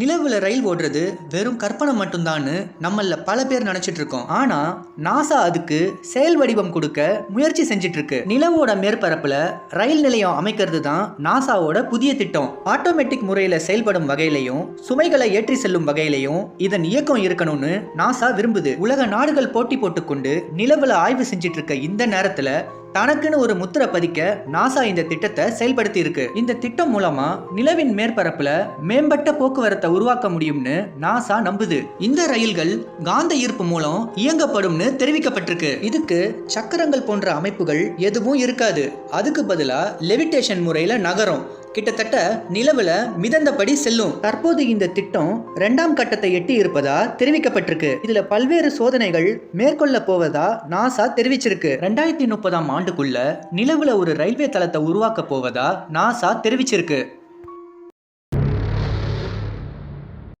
நிலவில் ரயில் ஓடுறது வெறும் கற்பனை மட்டும்தான்னு நம்மளில் பல பேர் நினச்சிட்டு இருக்கோம். ஆனால் நாசா அதுக்கு செயல் வடிவம் கொடுக்க முயற்சி செஞ்சிட்ருக்கு நிலவோட மேற்பரப்பில் ரயில் நிலையம் அமைக்கிறது தான் நாசாவோட புதிய திட்டம். ஆட்டோமேட்டிக் முறையில் செயல்படும் வகையிலையும் சுமைகளை ஏற்றி செல்லும் வகையிலையும் இதன் இயக்கம் இருக்கணும்னு நாசா விரும்புது. உலக நாடுகள் போட்டி போட்டுக்கொண்டு நிலவில் ஆய்வு செஞ்சிட்ருக்க இந்த நேரத்தில் தனக்குன்னு ஒரு முத்திரை பதிக்க நாசா இந்த திட்டத்தை செயல்படுத்தி இருக்கு இந்த திட்டம் மூலமா நிலவின் மேற்பரப்புல மேம்பட்ட போக்குவரத்தை உருவாக்க முடியும்னு நாசா நம்புது. இந்த ரயில்கள் காந்த ஈர்ப்பு மூலம் இயங்கப்படும்னு தெரிவிக்கப்பட்டிருக்கு. இதுக்கு சக்கரங்கள் போன்ற அமைப்புகள் எதுவும் இருக்காது. அதுக்கு பதிலாக லெவிட்டேஷன் முறையில் நகரும். கிட்டத்தட்ட நிலவுல மிதந்தபடி செல்லும். தற்போது இந்த திட்டம் இரண்டாம் கட்டத்தை எட்டி இருப்பதா தெரிவிக்கப்பட்டிருக்கு. இதுல பல்வேறு சோதனைகள் மேற்கொள்ள போவதா நாசா தெரிவிச்சிருக்கு. ரெண்டாயிரத்தி முப்பதாம் ஆண்டுக்குள்ள நிலவுல ஒரு ரயில்வே தளத்தை உருவாக்க போவதா நாசா தெரிவிச்சிருக்கு.